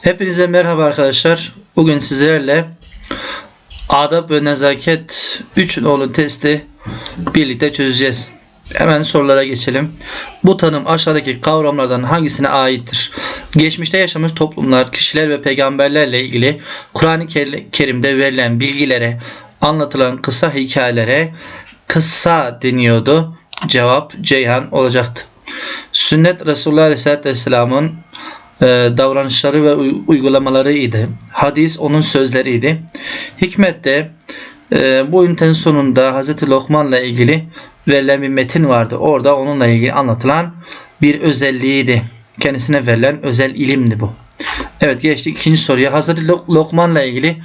Hepinize merhaba arkadaşlar. Bugün sizlerle adab ve nezaket 3 nolu testi birlikte çözeceğiz. Hemen sorulara geçelim. Bu tanım aşağıdaki kavramlardan hangisine aittir? Geçmişte yaşamış toplumlar, kişiler ve peygamberlerle ilgili Kur'an-ı Kerim'de verilen bilgilere, anlatılan kısa hikayelere kıssa deniyordu. Cevap Ceyhan olacaktı. Sünnet Resulullah Aleyhisselatü Vesselam'ın davranışları ve uy- uygulamalarıydı. Hadis onun sözleriydi. Hikmet de e, bu ünitenin sonunda Hz. Lokman'la ilgili verilen bir metin vardı. Orada onunla ilgili anlatılan bir özelliğiydi. Kendisine verilen özel ilimdi bu. Evet geçtik ikinci soruya. Lok- Lokman'la ilgili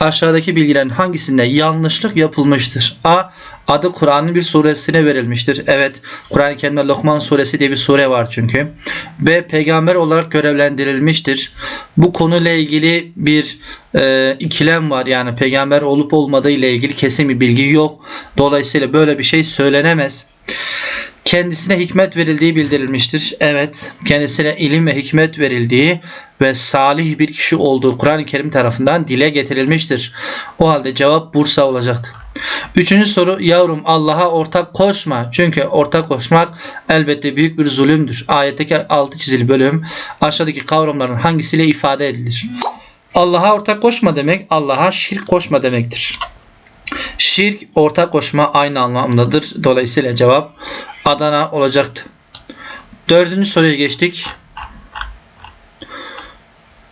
aşağıdaki bilgilerin hangisinde yanlışlık yapılmıştır? A. Adı Kur'an'ın bir suresine verilmiştir. Evet Kur'an-ı Kerim'de Lokman suresi diye bir sure var çünkü. B. Peygamber olarak görevlendirilmiştir. Bu konuyla ilgili bir e, ikilem var. Yani peygamber olup olmadığı ile ilgili kesin bir bilgi yok. Dolayısıyla böyle bir şey söylenemez. Kendisine hikmet verildiği bildirilmiştir. Evet, kendisine ilim ve hikmet verildiği ve salih bir kişi olduğu Kur'an-ı Kerim tarafından dile getirilmiştir. O halde cevap Bursa olacaktı. Üçüncü soru yavrum Allah'a ortak koşma. Çünkü ortak koşmak elbette büyük bir zulümdür. Ayetteki altı çizili bölüm aşağıdaki kavramların hangisiyle ifade edilir? Allah'a ortak koşma demek Allah'a şirk koşma demektir. Şirk ortak koşma aynı anlamdadır. Dolayısıyla cevap Adana olacaktı. Dördüncü soruya geçtik.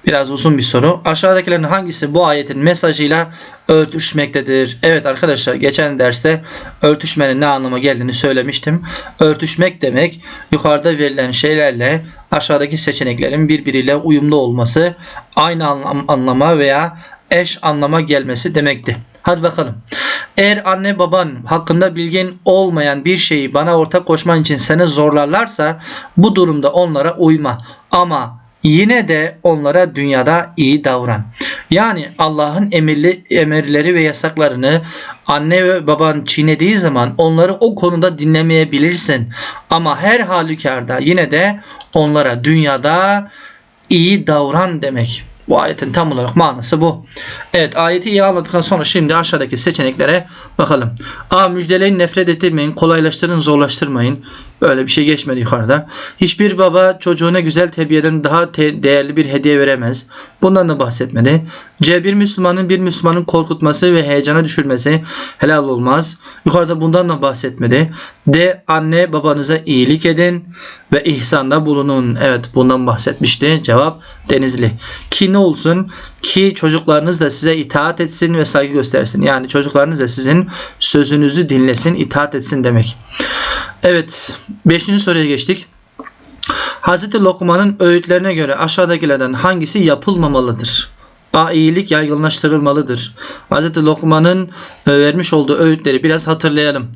Biraz uzun bir soru. Aşağıdakilerin hangisi bu ayetin mesajıyla örtüşmektedir? Evet arkadaşlar geçen derste örtüşmenin ne anlama geldiğini söylemiştim. Örtüşmek demek yukarıda verilen şeylerle aşağıdaki seçeneklerin birbiriyle uyumlu olması, aynı anlam, anlama veya eş anlama gelmesi demekti. Hadi bakalım. Eğer anne baban hakkında bilgin olmayan bir şeyi bana ortak koşman için seni zorlarlarsa bu durumda onlara uyma. Ama yine de onlara dünyada iyi davran. Yani Allah'ın emirli, emirleri ve yasaklarını anne ve baban çiğnediği zaman onları o konuda dinlemeyebilirsin. Ama her halükarda yine de onlara dünyada iyi davran demek. Bu ayetin tam olarak manası bu. Evet ayeti iyi anladıktan sonra şimdi aşağıdaki seçeneklere bakalım. A. Müjdeleyin nefret ettirmeyin. Kolaylaştırın zorlaştırmayın. Böyle bir şey geçmedi yukarıda. Hiçbir baba çocuğuna güzel terbiyeden daha te- değerli bir hediye veremez. Bundan da bahsetmedi. C. Bir Müslümanın bir Müslümanın korkutması ve heyecana düşürmesi helal olmaz. Yukarıda bundan da bahsetmedi. D. Anne babanıza iyilik edin ve ihsanda bulunun. Evet bundan bahsetmişti. Cevap Denizli. Ki ne olsun? Ki çocuklarınız da size itaat etsin ve saygı göstersin. Yani çocuklarınız da sizin sözünüzü dinlesin, itaat etsin demek. Evet. Beşinci soruya geçtik. Hz. Lokman'ın öğütlerine göre aşağıdakilerden hangisi yapılmamalıdır? A. iyilik yaygınlaştırılmalıdır. Hz. Lokman'ın e, vermiş olduğu öğütleri biraz hatırlayalım.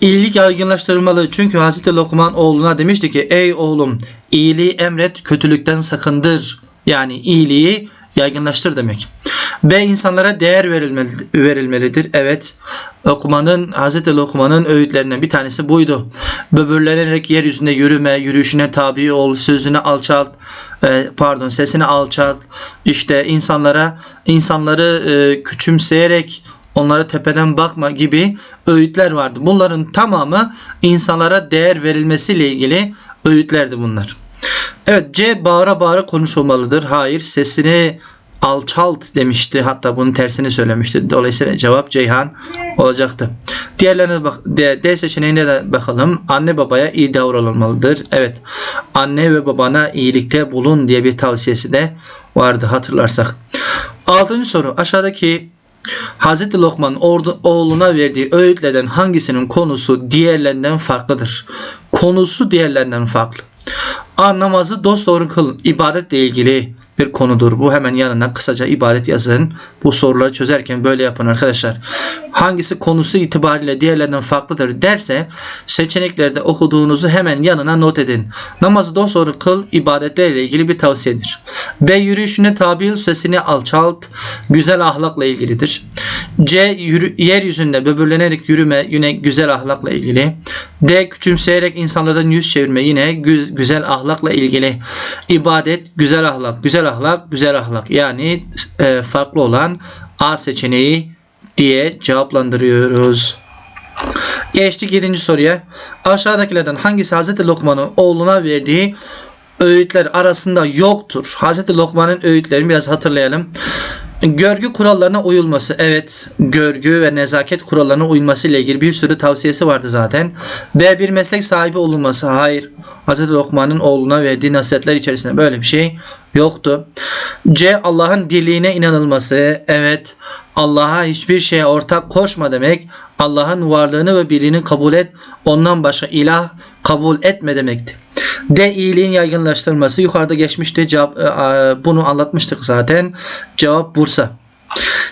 İyilik yaygınlaştırılmalı. Çünkü Hz. Lokman oğluna demişti ki ey oğlum iyiliği emret kötülükten sakındır. Yani iyiliği yaygınlaştır demek. B. insanlara değer verilmeli, verilmelidir. Evet. Lokman'ın, Hz. Lokman'ın öğütlerinden bir tanesi buydu. Böbürlenerek yeryüzünde yürüme, yürüyüşüne tabi ol, sözünü alçalt, e, pardon sesini alçalt. İşte insanlara, insanları e, küçümseyerek onlara tepeden bakma gibi öğütler vardı. Bunların tamamı insanlara değer verilmesiyle ilgili öğütlerdi bunlar. Evet C bağıra bağıra konuşulmalıdır. Hayır sesini alçalt demişti. Hatta bunun tersini söylemişti. Dolayısıyla cevap Ceyhan olacaktı. Diğerlerine bak D, D seçeneğine de bakalım. Anne babaya iyi davranılmalıdır. Evet. Anne ve babana iyilikte bulun diye bir tavsiyesi de vardı hatırlarsak. Altıncı soru. Aşağıdaki Hz. Lokman oğluna verdiği öğütlerden hangisinin konusu diğerlerinden farklıdır? Konusu diğerlerinden farklı. A. Namazı dosdoğru kıl. İbadetle ilgili bir konudur. Bu hemen yanına kısaca ibadet yazın. Bu soruları çözerken böyle yapın arkadaşlar. Hangisi konusu itibariyle diğerlerinden farklıdır derse seçeneklerde okuduğunuzu hemen yanına not edin. Namazı dosdoğru kıl ibadetlerle ilgili bir tavsiyedir. B. Yürüyüşüne tabi sesini alçalt. Güzel ahlakla ilgilidir. C. Yürü, yeryüzünde böbürlenerek yürüme yine güzel ahlakla ilgili. D. Küçümseyerek insanlardan yüz çevirme yine gü- güzel ahlakla ilgili. İbadet, güzel ahlak. Güzel ahlak, güzel ahlak. Yani e, farklı olan A seçeneği diye cevaplandırıyoruz. Geçtik 7. soruya. Aşağıdakilerden hangisi Hz. Lokman'ın oğluna verdiği öğütler arasında yoktur? Hz. Lokman'ın öğütlerini biraz hatırlayalım. Görgü kurallarına uyulması. Evet, görgü ve nezaket kurallarına uyulması ile ilgili bir sürü tavsiyesi vardı zaten. B. Bir meslek sahibi olunması. Hayır. Hz. Lokman'ın oğluna verdiği nasihatler içerisinde böyle bir şey yoktu. C. Allah'ın birliğine inanılması. Evet. Allah'a hiçbir şeye ortak koşma demek. Allah'ın varlığını ve birliğini kabul et. Ondan başka ilah kabul etme demekti. D. iyiliğin yaygınlaştırılması. Yukarıda geçmişti. Cevap, e, bunu anlatmıştık zaten. Cevap Bursa.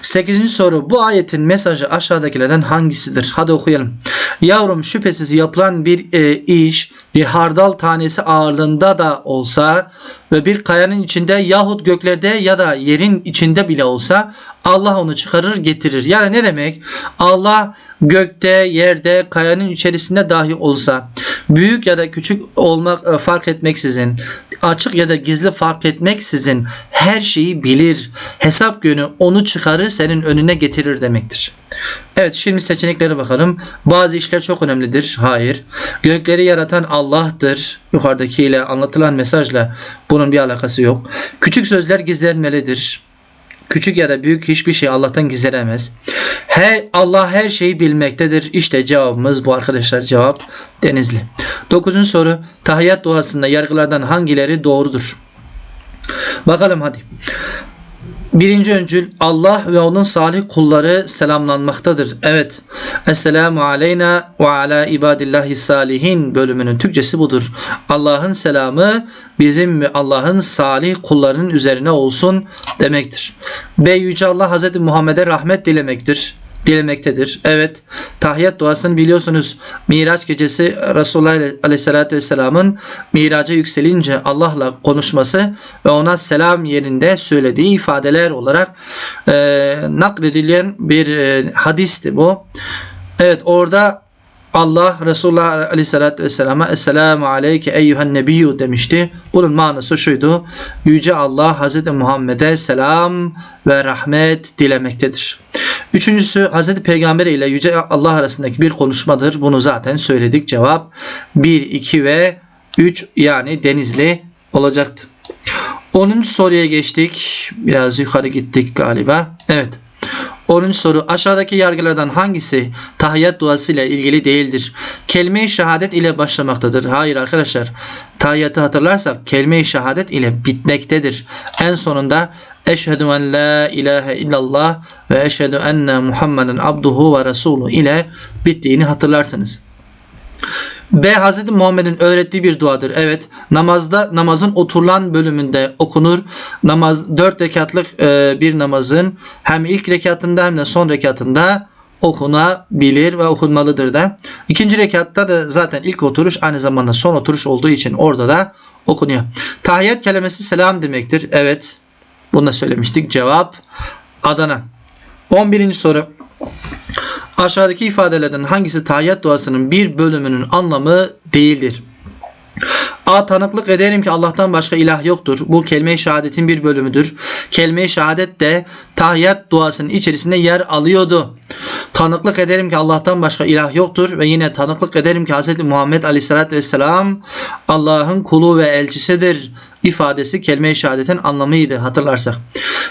8. soru. Bu ayetin mesajı aşağıdakilerden hangisidir? Hadi okuyalım. Yavrum şüphesiz yapılan bir e, iş bir hardal tanesi ağırlığında da olsa ve bir kayanın içinde yahut göklerde ya da yerin içinde bile olsa Allah onu çıkarır getirir. Yani ne demek? Allah gökte, yerde, kayanın içerisinde dahi olsa büyük ya da küçük olmak e, fark etmeksizin, açık ya da gizli fark etmeksizin her şeyi bilir. Hesap günü onu çıkarır senin önüne getirir demektir. Evet şimdi seçeneklere bakalım. Bazı işler çok önemlidir. Hayır. Gökleri yaratan Allah'tır. Yukarıdakiyle anlatılan mesajla bunun bir alakası yok. Küçük sözler gizlenmelidir. Küçük ya da büyük hiçbir şey Allah'tan gizlenemez. Her, Allah her şeyi bilmektedir. İşte cevabımız bu arkadaşlar. Cevap Denizli. Dokuzuncu soru. Tahiyyat duasında yargılardan hangileri doğrudur? Bakalım hadi. Birinci öncül Allah ve onun salih kulları selamlanmaktadır. Evet. Esselamu aleyna ve ala ibadillahi salihin bölümünün Türkçesi budur. Allah'ın selamı bizim ve Allah'ın salih kullarının üzerine olsun demektir. B. Yüce Allah Hz. Muhammed'e rahmet dilemektir dilemektedir. Evet, tahiyyat duasını biliyorsunuz. Miraç gecesi Resulullah Aleyhisselatü Vesselam'ın miraca yükselince Allah'la konuşması ve ona selam yerinde söylediği ifadeler olarak e, nakledilen bir e, hadisti bu. Evet, orada Allah Resulullah Aleyhisselatü Vesselam'a Esselamu Aleyke Eyyühen Nebiyyü demişti. Bunun manası şuydu. Yüce Allah Hazreti Muhammed'e selam ve rahmet dilemektedir. Üçüncüsü Hz. Peygamber ile Yüce Allah arasındaki bir konuşmadır. Bunu zaten söyledik. Cevap 1, 2 ve 3 yani Denizli olacaktı. 10. soruya geçtik. Biraz yukarı gittik galiba. Evet. 10. soru aşağıdaki yargılardan hangisi tahiyyat duası ile ilgili değildir? Kelime-i şehadet ile başlamaktadır. Hayır arkadaşlar. Tahiyyatı hatırlarsak kelime-i şehadet ile bitmektedir. En sonunda eşhedü en la ilahe illallah ve eşhedü enne Muhammeden abduhu ve resuluhu ile bittiğini hatırlarsınız. B. Hz. Muhammed'in öğrettiği bir duadır. Evet. Namazda namazın oturulan bölümünde okunur. Namaz 4 rekatlık e, bir namazın hem ilk rekatında hem de son rekatında okunabilir ve okunmalıdır da. İkinci rekatta da zaten ilk oturuş aynı zamanda son oturuş olduğu için orada da okunuyor. Tahiyyat kelimesi selam demektir. Evet. Bunu da söylemiştik. Cevap Adana. 11. soru. Aşağıdaki ifadelerden hangisi tahiyyat duasının bir bölümünün anlamı değildir? A. Tanıklık ederim ki Allah'tan başka ilah yoktur. Bu kelime-i şehadetin bir bölümüdür. Kelime-i şehadet de tahiyyat duasının içerisinde yer alıyordu. Tanıklık ederim ki Allah'tan başka ilah yoktur ve yine tanıklık ederim ki Hz. Muhammed Aleyhisselatü Vesselam Allah'ın kulu ve elçisidir ifadesi kelime-i şehadetin anlamıydı hatırlarsak.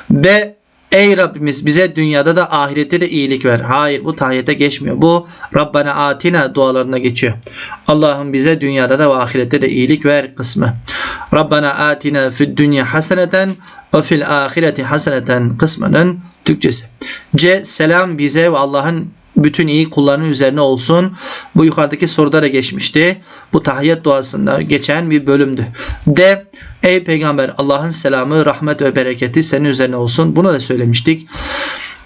B. Ey Rabbimiz bize dünyada da ahirette de iyilik ver. Hayır bu tahiyyete geçmiyor. Bu Rabbana atina dualarına geçiyor. Allah'ım bize dünyada da ve ahirette de iyilik ver kısmı. Rabbana atina fid dünya haseneten ve fil ahireti haseneten kısmının Türkçesi. C. Selam bize ve Allah'ın bütün iyi kullarının üzerine olsun. Bu yukarıdaki soruda da geçmişti. Bu tahiyyat duasında geçen bir bölümdü. D. Ey peygamber Allah'ın selamı, rahmet ve bereketi senin üzerine olsun. Bunu da söylemiştik.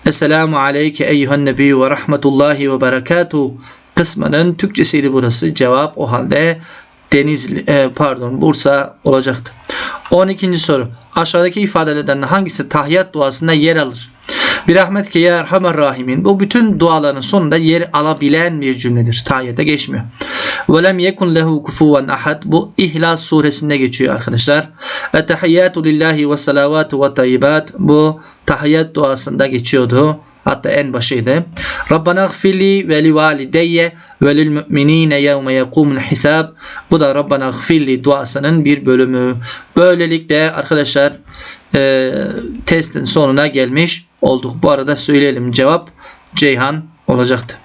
Esselamu aleyke eyyühen nebiyyü ve rahmetullahi ve berekatuhu kısmının Türkçesiydi burası. Cevap o halde Denizli, e, pardon Bursa olacaktı. 12. soru. Aşağıdaki ifadelerden hangisi tahiyyat duasında yer alır? Bir rahmetke ya erhamer rahimin. Bu bütün duaların sonunda yer alabilen bir cümledir. Tayyete geçmiyor. Ve lem yekun lehu kufuven ahad. Bu İhlas suresinde geçiyor arkadaşlar. Ettehiyyatu lillahi ve salavatu ve tayyibat. Bu tahiyyat duasında geçiyordu. Hatta en başıydı. Rabbana gfirli ve li valideyye ve lil müminine yevme yekumul hisab. Bu da Rabbana gfirli duasının bir bölümü. Böylelikle arkadaşlar e, testin sonuna gelmiş olduk. Bu arada söyleyelim cevap Ceyhan olacaktı.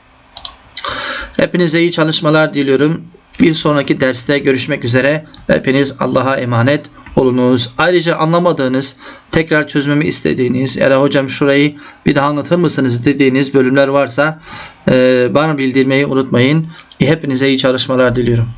Hepinize iyi çalışmalar diliyorum. Bir sonraki derste görüşmek üzere. Hepiniz Allah'a emanet olunuz. Ayrıca anlamadığınız, tekrar çözmemi istediğiniz ya da hocam şurayı bir daha anlatır mısınız dediğiniz bölümler varsa bana bildirmeyi unutmayın. Hepinize iyi çalışmalar diliyorum.